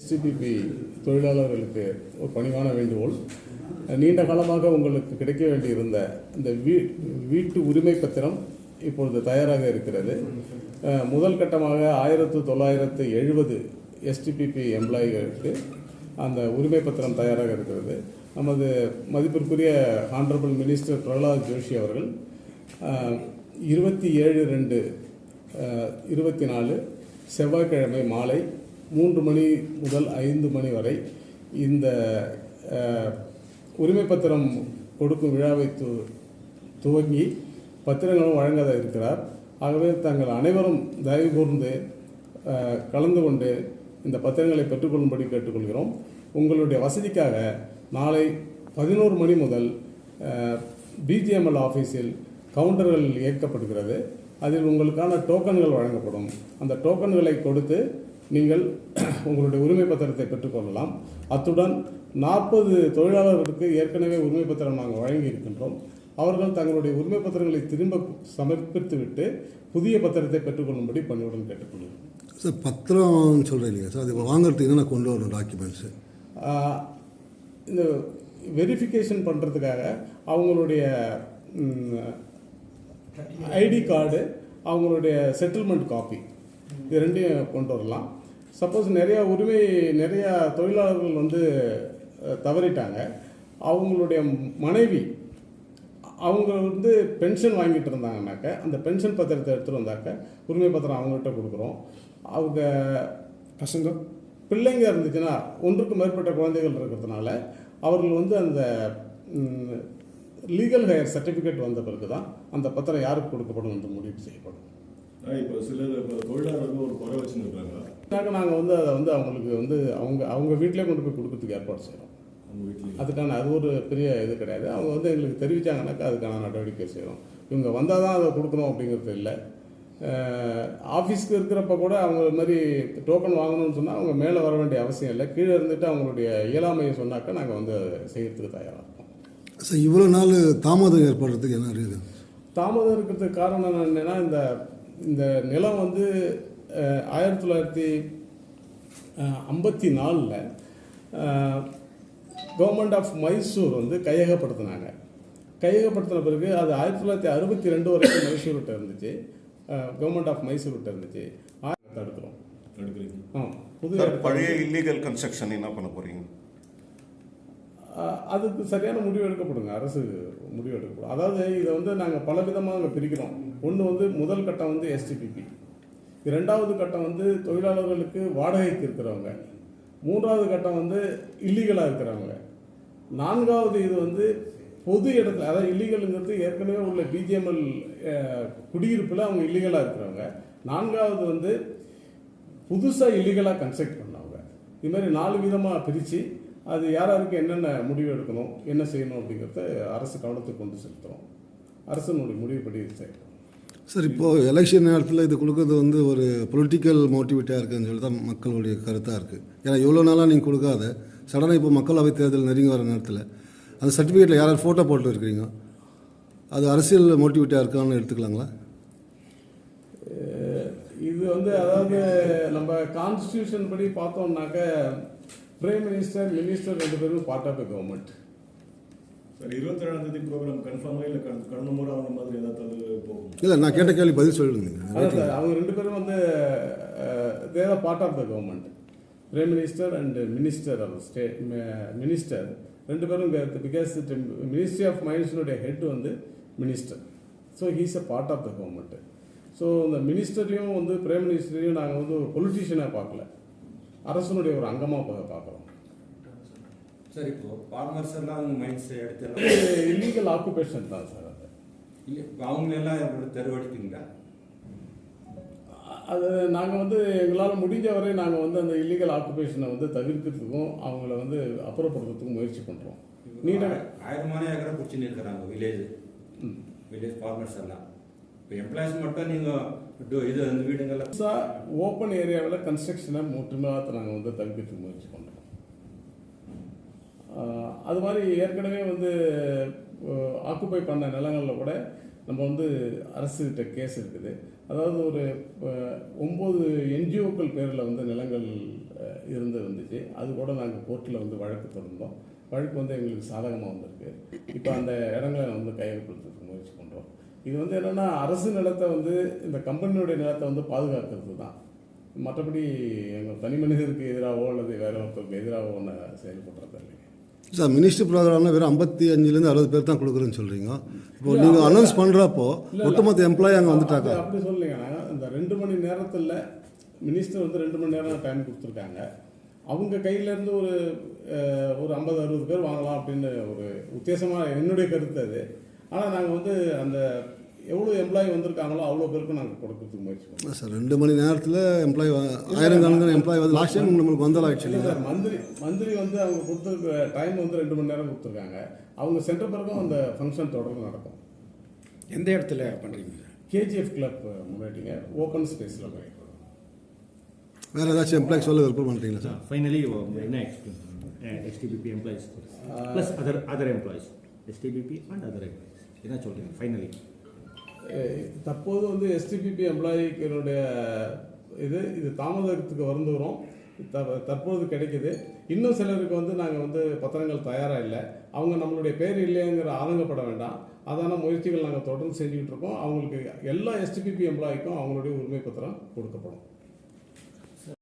STPP தொழிலாளர்களுக்கு ஒரு பணிவான வேண்டுகோள். நீண்ட காலமாக உங்களுக்கு கிடைக்க வேண்டியிருந்த இந்த வீ வீட்டு உரிமை பத்திரம் இப்பொழுது தயாராக இருக்கிறது. முதல் கட்டமாக ஆயிரத்து தொள்ளாயிரத்து எழுபது எஸ்டிபிபி எம்ப்ளாயிகளுக்கு அந்த உரிமை பத்திரம் தயாராக இருக்கிறது. நமது மதிப்பிற்குரிய ஹானரபிள் மினிஸ்டர் பிரகலாத் ஜோஷி அவர்கள் இருபத்தி ஏழு ரெண்டு இருபத்தி நாலு செவ்வாய்க்கிழமை மாலை மூன்று மணி முதல் ஐந்து மணி வரை இந்த உரிமை பத்திரம் கொடுக்கும் விழாவை து துவங்கி பத்திரங்களும் வழங்க இருக்கிறார். ஆகவே தாங்கள் அனைவரும் தயவு கூர்ந்து கலந்து கொண்டு இந்த பத்திரங்களை பெற்றுக்கொள்ளும்படி கேட்டுக்கொள்கிறோம். உங்களுடைய வசதிக்காக நாளை பதினோரு மணி முதல் பிஜிஎம்எல் ஆஃபீஸில் கவுண்டர்கள் இயக்கப்படுகிறது. அதில் உங்களுக்கான டோக்கன்கள் வழங்கப்படும். அந்த டோக்கன்களை கொடுத்து நீங்கள் உங்களுடைய உரிமை பத்திரத்தை பெற்றுக்கொள்ளலாம் அத்துடன் நாற்பது தொழிலாளர்களுக்கு ஏற்கனவே உரிமை பத்திரம் நாங்கள் வழங்கி இருக்கின்றோம் அவர்கள் தங்களுடைய உரிமை பத்திரங்களை திரும்ப சமர்ப்பித்துவிட்டு புதிய பத்திரத்தை பெற்றுக்கொள்ளும்படி பணியுடன் கேட்டுக்கொள்கிறோம். சார் பத்திரம் சொல்கிறேன் இல்லையா சார்? அது வாங்குறதுக்கு என்னென்ன கொண்டு வரணும் டாக்குமெண்ட்ஸு? இந்த வெரிஃபிகேஷன் பண்ணுறதுக்காக அவங்களுடைய ஐடி கார்டு அவங்களுடைய செட்டில்மெண்ட் காப்பி இது ரெண்டையும் கொண்டு வரலாம். சப்போஸ் நிறையா உரிமை நிறையா தொழிலாளர்கள் வந்து தவறிட்டாங்க. அவங்களுடைய மனைவி அவங்க வந்து பென்ஷன் வாங்கிட்டு இருந்தாங்கனாக்க அந்த பென்ஷன் பத்திரத்தை எடுத்துகிட்டு வந்தாக்க உரிமை பத்திரம் அவங்ககிட்ட கொடுக்குறோம். அவங்க பசங்க பிள்ளைங்க இருந்துச்சுன்னா ஒன்றுக்கு மேற்பட்ட குழந்தைகள் இருக்கிறதுனால அவர்கள் வந்து அந்த லீகல் ஹையர் சர்டிஃபிகேட் வந்த பிறகு தான் அந்த பத்திரம் யாருக்கு கொடுக்கப்படும் என்று முடிவு செய்யப்படும். இப்போ சிலர் இப்போ தொழிலாளர்கள் ஒரு குறை வச்சுருக்காங்க நாங்கள் வந்து அதை வந்து அவங்களுக்கு வந்து அவங்க அவங்க வீட்டிலே கொண்டு போய் கொடுக்கறதுக்கு ஏற்பாடு செய்கிறோம் அவங்க வீட்டில் அதுக்கான அது ஒரு பெரிய இது கிடையாது. அவங்க வந்து எங்களுக்கு தெரிவித்தாங்கனாக்கா அதுக்கான நடவடிக்கை செய்கிறோம் இவங்க வந்தால் தான் அதை கொடுக்கணும் அப்படிங்கிறது இல்லை. ஆஃபீஸ்க்கு இருக்கிறப்ப கூட அவங்க மாதிரி டோக்கன் வாங்கணும்னு சொன்னால் அவங்க மேலே வர வேண்டிய அவசியம் இல்லை. கீழே இருந்துட்டு அவங்களுடைய இயலாமையை சொன்னாக்கா நாங்கள் வந்து அதை செய்யறதுக்கு தயாராக இருக்கோம். சார் இவ்வளோ நாள் தாமதம் ஏற்படுறதுக்கு என்ன ரீசன் தாமதம் இருக்கிறதுக்கு காரணம் என்னென்னா இந்த இந்த நிலம் வந்து ஆயிரத்தி தொள்ளாயிரத்தி ஐம்பத்தி நாலில் கவர்மெண்ட் ஆஃப் மைசூர் வந்து கையகப்படுத்தினாங்க. கையகப்படுத்தின பிறகு அது ஆயிரத்தி தொள்ளாயிரத்தி அறுபத்தி ரெண்டு வரைக்கும் மைசூர்கிட்ட இருந்துச்சு. கவர்மெண்ட் ஆஃப் மைசூர்கிட்ட இருந்துச்சு. தடுக்கிறோம் ஆ புது பழைய இல்லீகல் கன்ஸ்ட்ரக்ஷன் என்ன பண்ண போறீங்க? அஹ் அதுக்கு சரியான முடிவு எடுக்கப்படுங்க. அரசு முடிவு எடுக்கப்படும் அதாவது இதை வந்து நாங்கள் பல விதமாக பிரிக்கிறோம். ஒன்று வந்து முதல் கட்டம் வந்து எஸ்டிபிபி இரண்டாவது கட்டம் வந்து தொழிலாளர்களுக்கு வாடகைக்கு இருக்கிறவங்க மூன்றாவது கட்டம் வந்து இல்லீகலாக இருக்கிறவங்க. நான்காவது இது வந்து பொது இடத்துல அதாவது இல்லீகலுங்கிறது ஏற்கனவே உள்ள பிஜிஎம்எல் குடியிருப்பில் அவங்க இல்லீகலாக இருக்கிறவங்க. நான்காவது வந்து புதுசாக இல்லீகலாக கன்ஸ்ட்ரக்ட் பண்ணவங்க. இது மாதிரி நாலு விதமாக பிரித்து அது யார் யாருக்கு என்னென்ன முடிவு எடுக்கணும் என்ன செய்யணும் அப்படிங்கிறத அரசு கவனத்துக்கு கொண்டு செலுத்துகிறோம் அரசனுடைய முடிவுப்படி செய்யணும் சார் இப்போது எலெக்ஷன் நேரத்தில் இது கொடுக்கறது வந்து ஒரு பொலிட்டிக்கல் மோட்டிவேட்டாக இருக்குதுன்னு சொல்லி தான் மக்களுடைய கருத்தாக இருக்குது ஏன்னா எவ்வளோ நாளாக நீங்கள் கொடுக்காத சடனாக இப்போ மக்களவை தேர்தல் நெருங்கி வர நேரத்தில் அந்த சர்டிஃபிகேட்டில் யார் யார் ஃபோட்டோ போட்டு இருக்கிறீங்க அது அரசியல் மோட்டிவேட்டாக இருக்கான்னு எடுத்துக்கலாங்களா? இது வந்து அதாவது நம்ம கான்ஸ்டியூஷன் படி பார்த்தோம்னாக்க பிரைம் மினிஸ்டர் மினிஸ்டர் ரெண்டு பேரும் part of the government sir இருபத்தேழாம் தேதி ப்ரோக்ராம் கன்ஃபார்மாக இல்லை கடந்த முறை அந்த மாதிரி ஏதாவது போகும்? இல்லை நான் கேட்ட கேள்வி பதில் சொல்லுங்க அதான் சார் அவங்க ரெண்டு பேரும் வந்து their part of the government prime minister and minister of state minister ரெண்டு பேரும் பிகாஸ் மினிஸ்ட்ரி ஆஃப் மைன்ஸினுடைய ஹெட் வந்து minister so he's a part of the government so இந்த மினிஸ்டரையும் வந்து பிரைம் மினிஸ்டரையும் நாங்கள் வந்து ஒரு பொலிட்டீஷியனாக பார்க்கல. அரசனுடைய ஒரு அங்கமாக பார்க்குறோம். சார் இப்போ ஃபார்மர்ஸ் எல்லாம் அவங்க மைண்ட்ஸ் எடுத்து இல்லீகல் ஆக்குபேஷன் தான் சார் அது. இல்லை அவங்களெல்லாம் தெருவடிப்பீங்களா அது நாங்கள் வந்து எங்களால் முடிஞ்ச வரை நாங்கள் வந்து அந்த இல்லீகல் ஆக்குபேஷனை வந்து தவிர்க்கிறதுக்கும் அவங்கள வந்து அப்புறப்படுத்துறதுக்கும் முயற்சி பண்ணுறோம் நீண்ட ஆயிரமான ஏக்கரை பிடிச்சின்னு இருக்கிறாங்க வில்லேஜ் வில்லேஜ் ஃபார்மர்ஸ் எல்லாம். இப்போ எம்ப்ளாயிஸ் மட்டும் நீங்கள் இது அந்த வீடுங்கள்லாம் புதுசாக ஓப்பன் ஏரியாவில் கன்ஸ்ட்ரக்ஷனை முற்றுமையாக நாங்கள் வந்து தவிர்க்கிறதுக்கு முயற்சி பண்ணுறோம் அது மாதிரி ஏற்கனவே வந்து ஆக்குப்பை பண்ண நிலங்களில் கூட நம்ம வந்து அரசுகிட்ட கேஸ் இருக்குது. அதாவது ஒரு ஒம்பது என்ஜிஓக்கள் பேரில் வந்து நிலங்கள் இருந்து இருந்துச்சு அது கூட நாங்கள் கோர்ட்டில் வந்து வழக்கு தொடர்ந்தோம் வழக்கு வந்து எங்களுக்கு சாதகமாக வந்திருக்கு. இப்போ அந்த இடங்களை வந்து கையகப்படுத்துறதுக்கு முயற்சி பண்ணுறோம் இது வந்து என்னென்னா அரசு நிலத்தை வந்து இந்த கம்பெனியுடைய நிலத்தை வந்து பாதுகாக்கிறது தான். மற்றபடி எங்கள் தனி மனிதருக்கு எதிராகவோ அல்லது வேற ஒருத்தருக்கு எதிராகவோ ஒன்று செயல்படுறது இல்லைங்க. சார் மினிஸ்ட்ரி ப்ரோக்ராமில் வெறும் ஐம்பத்தி அஞ்சுலேருந்து அறுபது பேர் தான் கொடுக்குறேன்னு சொல்கிறீங்க இப்போ நீங்கள் அனௌன்ஸ் பண்ணுறப்போ ஒட்டுமொத்த எம்ப்ளாயி அங்கே வந்துட்டாக்கா? அப்படி- நாங்கள் இந்த ரெண்டு மணி நேரத்தில் மினிஸ்டர் வந்து ரெண்டு மணி நேரம் டைம் கொடுத்துருக்காங்க. அவங்க கையிலேருந்து ஒரு ஒரு ஐம்பது அறுபது பேர் வாங்கலாம் அப்படின்னு ஒரு உத்தேசமாக என்னுடைய கருத்து அது. ஆனால் நாங்கள் வந்து அந்த எவ்வளோ எம்ப்ளாயி வந்திருக்காங்களோ அவ்வளோ பேருக்கும் நாங்கள் கொடுக்கறதுக்கு முயற்சி பண்ணுறோம் சார் ரெண்டு மணி நேரத்தில் எம்ப்ளாயி ஆயிரக்கணக்கான எம்ப்ளாயி வந்து லாஸ்ட் டைம் நம்மளுக்கு வந்தாலும் இல்லை சார் மந்திரி மந்திரி வந்து அவங்க கொடுத்துருக்க டைம் வந்து ரெண்டு மணி நேரம் கொடுத்துருக்காங்க. அவங்க சென்ற பிறகும் அந்த ஃபங்க்ஷன் தொடர்ந்து நடக்கும். எந்த இடத்துல பண்ணுறீங்க சார்? கேஜிஎஃப் கிளப் முன்னாடிங்க ஓப்பன் ஸ்பேஸில் பண்ணிக்கிறோம் வேறு ஏதாச்சும் எம்ப்ளாய் சொல்ல விருப்பம் பண்ணுறீங்களா சார்? ஃபைனலி என்ன explain SDPP employees plus other other employees SDPP and other employees என்ன சொல்கிறீங்க ஃபைனலி தற்போது வந்து எஸ்டிபிபி எம்ப்ளாயிகளுடைய இது இது தாமதத்துக்கு வந்து வரும். த- தற்போது கிடைக்குது. இன்னும் சிலருக்கு வந்து நாங்கள் வந்து பத்திரங்கள் தயாராக இல்லை. அவங்க நம்மளுடைய பேர் இல்லைங்கிற ஆதங்கப்பட வேண்டாம். அதான முயற்சிகள் நாங்கள் தொடர்ந்து செஞ்சுக்கிட்டு இருக்கோம். அவங்களுக்கு எல்லா எஸ்டிபிபி எம்ப்ளாய்க்கும் அவங்களுடைய உரிமை பத்திரம் கொடுக்கப்படும்.